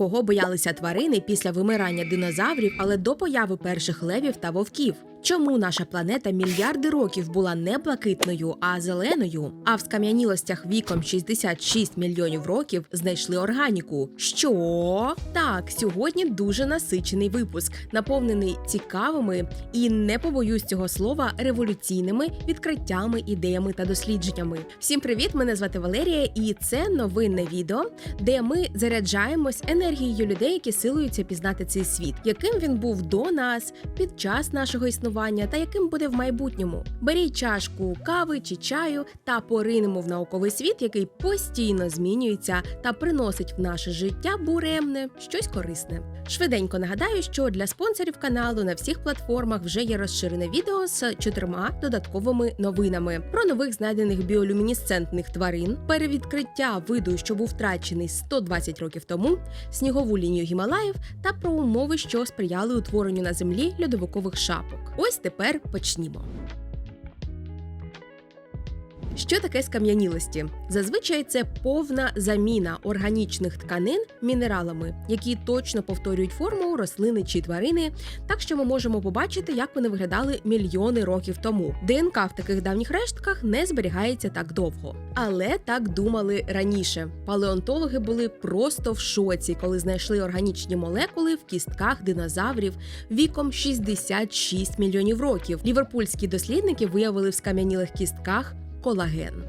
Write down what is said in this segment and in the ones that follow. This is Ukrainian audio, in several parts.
кого боялися тварини після вимирання динозаврів, але до появи перших левів та вовків. Чому наша планета мільярди років була не блакитною, а зеленою? А в скам'янілостях віком 66 мільйонів років знайшли органіку. Що? Так, сьогодні дуже насичений випуск, наповнений цікавими і не побоюсь цього слова революційними відкриттями, ідеями та дослідженнями. Всім привіт! Мене звати Валерія, і це новинне відео, де ми заряджаємось енергією людей, які силуються пізнати цей світ, яким він був до нас під час нашого існування та яким буде в майбутньому. Беріть чашку кави чи чаю та поринемо в науковий світ, який постійно змінюється та приносить в наше життя буремне щось корисне. Швиденько нагадаю, що для спонсорів каналу на всіх платформах вже є розширене відео з чотирма додатковими новинами про нових знайдених біолюмінесцентних тварин, перевідкриття виду, що був втрачений 120 років тому, снігову лінію Гімалаїв та про умови, що сприяли утворенню на землі льодовикових шапок. Ось тепер почнімо. Що таке скам'янілості? Зазвичай це повна заміна органічних тканин мінералами, які точно повторюють форму рослини чи тварини, так що ми можемо побачити, як вони виглядали мільйони років тому. ДНК в таких давніх рештках не зберігається так довго. Але так думали раніше. Палеонтологи були просто в шоці, коли знайшли органічні молекули в кістках динозаврів віком 66 мільйонів років. Ліверпульські дослідники виявили в скам'янілих кістках колаген.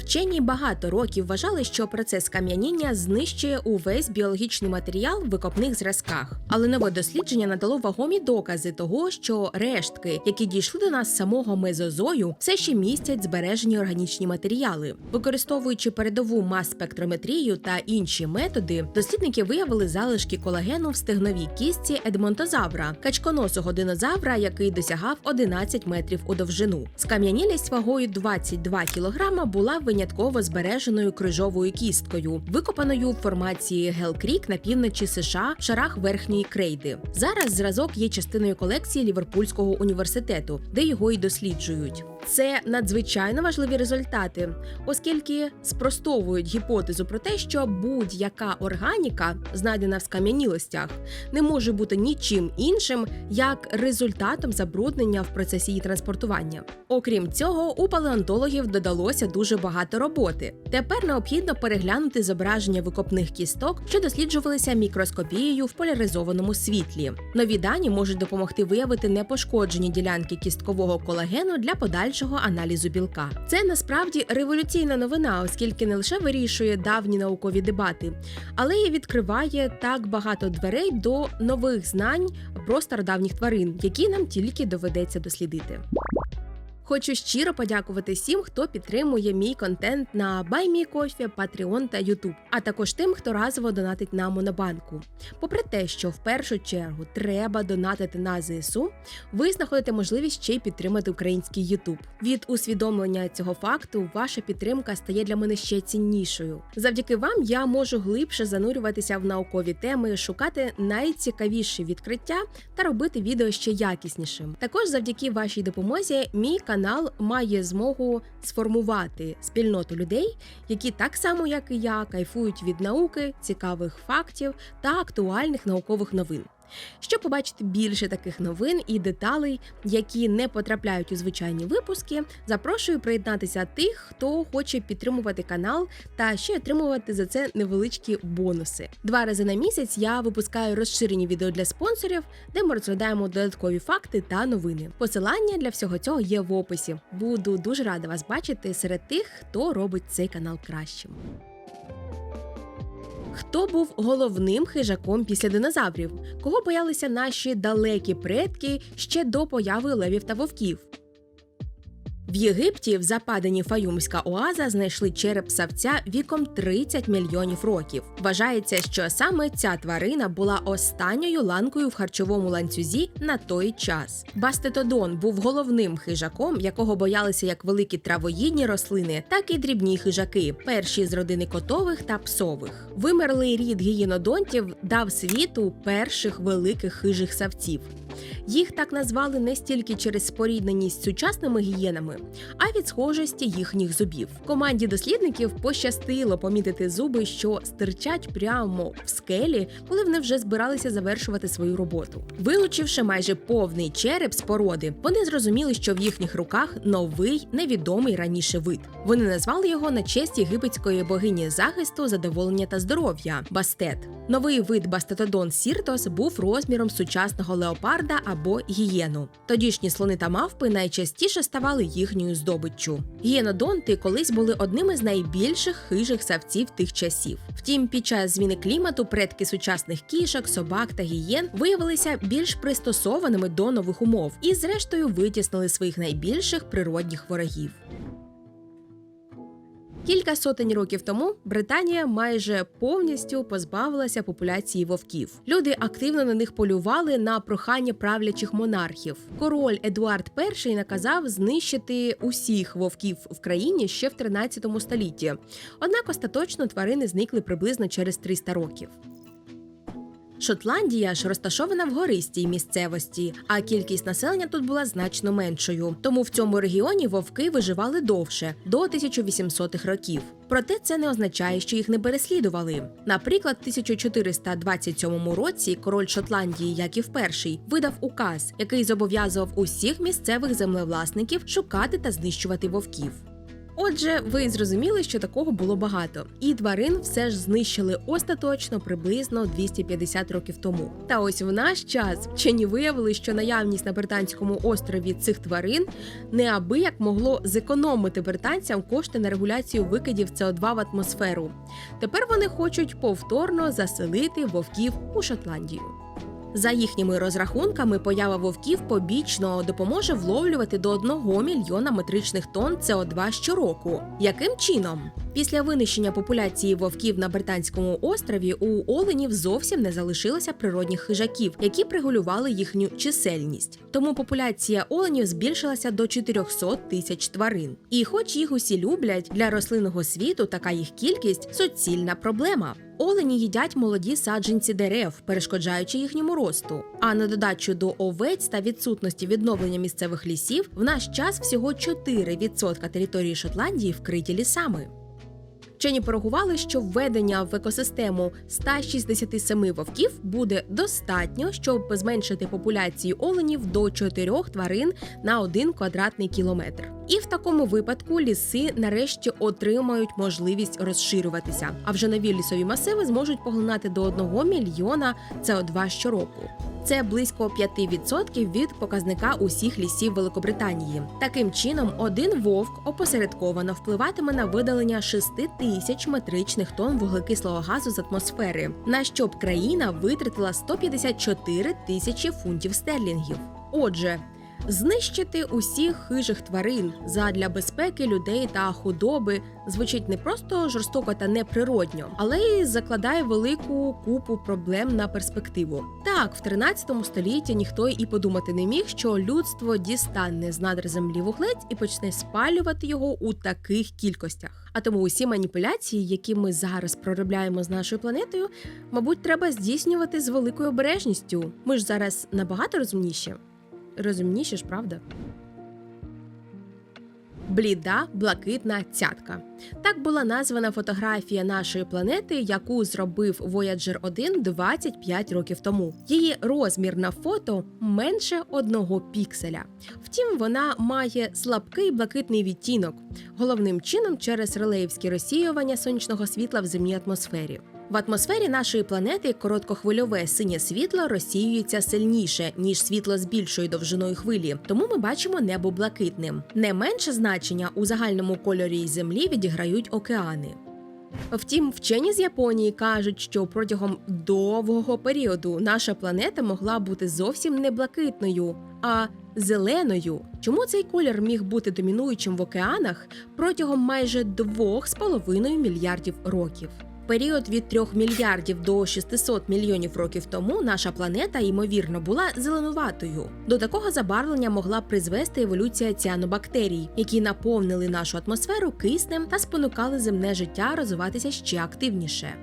Вчені багато років вважали, що процес кам'яніння знищує увесь біологічний матеріал в викопних зразках. Але нове дослідження надало вагомі докази того, що рештки, які дійшли до нас самого мезозою, все ще містять збережені органічні матеріали. Використовуючи передову мас-спектрометрію та інші методи, дослідники виявили залишки колагену в стегновій кістці едмонтозавра, качконосого динозавра, який досягав 11 метрів у довжину. Скам'янілість вагою 22 кг була винятково збереженою крижовою кісткою, викопаною в формації Гелкрік на півночі США в шарах верхньої крейди. Зараз зразок є частиною колекції Ліверпульського університету, де його і досліджують. Це надзвичайно важливі результати, оскільки спростовують гіпотезу про те, що будь-яка органіка, знайдена в скам'янілостях, не може бути нічим іншим як результатом забруднення в процесі її транспортування. Окрім цього, у палеонтологів додалося дуже багато роботи. Тепер необхідно переглянути зображення викопних кісток, що досліджувалися мікроскопією в поляризованому світлі. Нові дані можуть допомогти виявити непошкоджені ділянки кісткового колагену для подальшого аналізу білка. Це насправді революційна новина, оскільки не лише вирішує давні наукові дебати, але й відкриває так багато дверей до нових знань про стародавніх тварин, які нам тільки доведеться дослідити. Хочу щиро подякувати всім, хто підтримує мій контент на BuyMeCoffee, Patreon та YouTube, а також тим, хто разово донатить на Монобанку. Попри те, що в першу чергу треба донатити на ЗСУ, ви знаходите можливість ще й підтримати український YouTube. Від усвідомлення цього факту ваша підтримка стає для мене ще ціннішою. Завдяки вам я можу глибше занурюватися в наукові теми, шукати найцікавіші відкриття та робити відео ще якіснішим. Також завдяки вашій допомозі, мій канал канал має змогу сформувати спільноту людей, які так само, як і я, кайфують від науки, цікавих фактів та актуальних наукових новин. Щоб побачити більше таких новин і деталей, які не потрапляють у звичайні випуски, запрошую приєднатися тих, хто хоче підтримувати канал та ще отримувати за це невеличкі бонуси. Два рази на місяць я випускаю розширені відео для спонсорів, де ми розглядаємо додаткові факти та новини. Посилання для всього цього є в описі. Буду дуже рада вас бачити серед тих, хто робить цей канал кращим. Хто був головним хижаком після динозаврів? Кого боялися наші далекі предки ще до появи левів та вовків? В Єгипті в западині Фаюмська оаза знайшли череп савця віком 30 мільйонів років. Вважається, що саме ця тварина була останньою ланкою в харчовому ланцюзі на той час. Бастетодон був головним хижаком, якого боялися як великі травоїдні рослини, так і дрібні хижаки, перші з родини котових та псових. Вимерлий рід гієнодонтів дав світу перших великих хижих савців. Їх так назвали не стільки через спорідненість з сучасними гієнами, а від схожості їхніх зубів. Команді дослідників пощастило помітити зуби, що стирчать прямо в скелі, коли вони вже збиралися завершувати свою роботу. Вилучивши майже повний череп з породи, вони зрозуміли, що в їхніх руках новий невідомий раніше вид. Вони назвали його на честь єгипетської богині захисту, задоволення та здоров'я Бастет. Новий вид Бастетодон Сіртос був розміром сучасного леопарда або гієну. Тодішні слони та мавпи найчастіше ставали їхньою здобиччю. Гієнодонти колись були одними з найбільших хижих савців тих часів. Втім, під час зміни клімату предки сучасних кішок, собак та гієн виявилися більш пристосованими до нових умов і, зрештою, витіснили своїх найбільших природних ворогів. Кілька сотень років тому Британія майже повністю позбавилася популяції вовків. Люди активно на них полювали на прохання правлячих монархів. Король Едуард І наказав знищити усіх вовків в країні ще в 13 столітті. Однак остаточно тварини зникли приблизно через 300 років. Шотландія ж розташована в гористій місцевості, а кількість населення тут була значно меншою. Тому в цьому регіоні вовки виживали довше до 1800-х років. Проте це не означає, що їх не переслідували. Наприклад, в 1427 році король Шотландії Яків І видав указ, який зобов'язував усіх місцевих землевласників шукати та знищувати вовків. Отже, ви зрозуміли, що такого було багато, і тварин все ж знищили остаточно приблизно 250 років тому. Та ось в наш час вчені виявили, що наявність на британському острові цих тварин неабияк могло зекономити британцям кошти на регуляцію викидів СО2 в атмосферу. Тепер вони хочуть повторно заселити вовків у Шотландію. За їхніми розрахунками, поява вовків побічно допоможе вловлювати до 1 мільйона метричних тонн СО2 щороку. Яким чином? Після винищення популяції вовків на британському острові у оленів зовсім не залишилося природних хижаків, які пригулювали їхню чисельність. Тому популяція оленів збільшилася до 400 тисяч тварин. І, хоч їх усі люблять, для рослинного світу така їх кількість суцільна проблема. Олені їдять молоді саджанці дерев, перешкоджаючи їхньому росту. А на додачу до овець та відсутності відновлення місцевих лісів в наш час всього 4% території Шотландії вкриті лісами. Вчені порахували, що введення в екосистему 167 вовків буде достатньо, щоб зменшити популяцію оленів до 4 тварин на 1 квадратний кілометр. І в такому випадку ліси нарешті отримають можливість розширюватися, а вже нові лісові масиви зможуть поглинати до 1 мільйона СО2 щороку. Це близько 5% від показника усіх лісів Великобританії. Таким чином, один вовк опосередковано впливатиме на видалення 6 тисяч метричних тонн вуглекислого газу з атмосфери, на що б країна витратила 154 тисячі фунтів стерлінгів. Отже, Знищити усіх хижих тварин задля безпеки людей та худоби звучить не просто жорстоко та неприродньо, але й закладає велику купу проблем на перспективу. Так, в 13 столітті ніхто і подумати не міг, що людство дістане з надр землі вуглець і почне спалювати його у таких кількостях. А тому усі маніпуляції, які ми зараз проробляємо з нашою планетою, мабуть, треба здійснювати з великою обережністю. Ми ж зараз набагато розумніші розумніше ж, правда? Бліда блакитна цятка. Так була названа фотографія нашої планети, яку зробив Voyager 1 25 років тому. Її розмір на фото менше одного пікселя. Втім, вона має слабкий блакитний відтінок, головним чином через релеївське розсіювання сонячного світла в земній атмосфері. В атмосфері нашої планети короткохвильове синє світло розсіюється сильніше ніж світло з більшою довжиною хвилі, тому ми бачимо небо блакитним. Не менше значення у загальному кольорі Землі відіграють океани. Втім, вчені з Японії кажуть, що протягом довгого періоду наша планета могла бути зовсім не блакитною, а зеленою. Чому цей колір міг бути домінуючим в океанах протягом майже 2,5 мільярдів років? Період від 3 мільярдів до 600 мільйонів років тому наша планета, ймовірно, була зеленуватою. До такого забарвлення могла призвести еволюція ціанобактерій, які наповнили нашу атмосферу киснем та спонукали земне життя розвиватися ще активніше.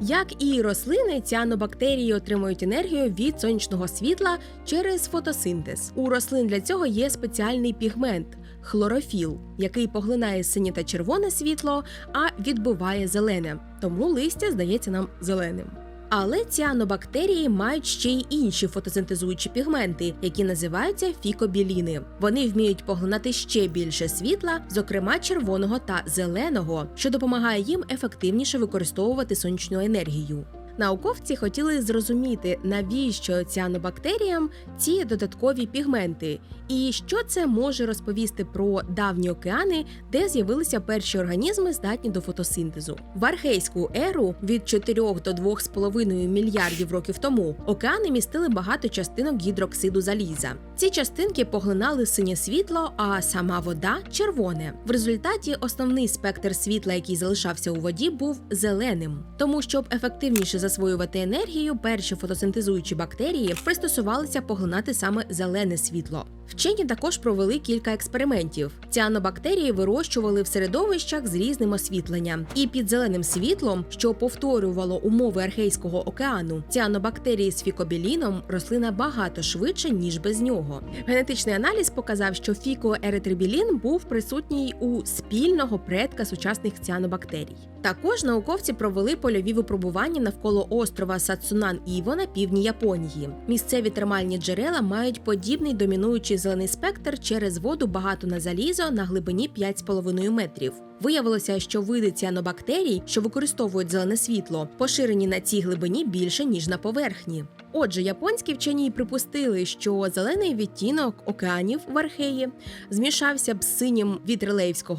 Як і рослини, ціанобактерії отримують енергію від сонячного світла через фотосинтез. У рослин для цього є спеціальний пігмент хлорофіл, який поглинає синє та червоне світло, а відбиває зелене. Тому листя здається нам зеленим. Але ціанобактерії мають ще й інші фотосинтезуючі пігменти, які називаються фікобіліни. Вони вміють поглинати ще більше світла, зокрема червоного та зеленого, що допомагає їм ефективніше використовувати сонячну енергію. Науковці хотіли зрозуміти, навіщо ціанобактеріям ці додаткові пігменти, і що це може розповісти про давні океани, де з'явилися перші організми, здатні до фотосинтезу. В архейську еру від 4 до 2,5 мільярдів років тому океани містили багато частинок гідроксиду заліза. Ці частинки поглинали синє світло, а сама вода червоне. В результаті основний спектр світла, який залишався у воді, був зеленим. Тому, щоб ефективніше засвоювати енергію, перші фотосинтезуючі бактерії пристосувалися поглинати саме зелене світло. Вчені також провели кілька експериментів. Ціанобактерії вирощували в середовищах з різним освітленням, і під зеленим світлом, що повторювало умови архейського океану, ціанобактерії з фікобіліном росли набагато швидше ніж без нього. Генетичний аналіз показав, що фікоеритрибілін був присутній у спільного предка сучасних ціанобактерій. Також науковці провели польові випробування навколо острова Сацунан Іво на півдні Японії. Місцеві термальні джерела мають подібний домінуючий зелений спектр через воду багато на залізо на глибині 5,5 метрів. Виявилося, що види ціанобактерій, що використовують зелене світло, поширені на цій глибині більше ніж на поверхні. Отже, японські вчені припустили, що зелений відтінок океанів в Археї змішався б з синім від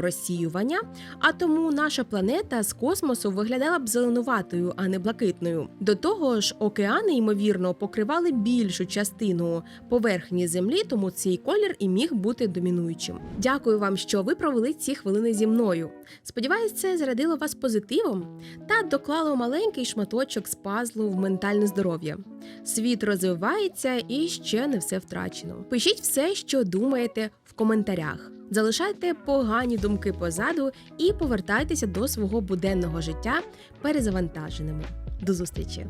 розсіювання, а тому наша планета з космосу виглядала б зеленуватою, а не блакитною. До того ж, океани ймовірно покривали більшу частину поверхні землі, тому цей колір і міг бути домінуючим. Дякую вам, що ви провели ці хвилини зі мною. Сподіваюсь, це зарядило вас позитивом та доклало маленький шматочок з пазлу в ментальне здоров'я. Світ розвивається і ще не все втрачено. Пишіть все, що думаєте в коментарях. Залишайте погані думки позаду і повертайтеся до свого буденного життя перезавантаженими. До зустрічі!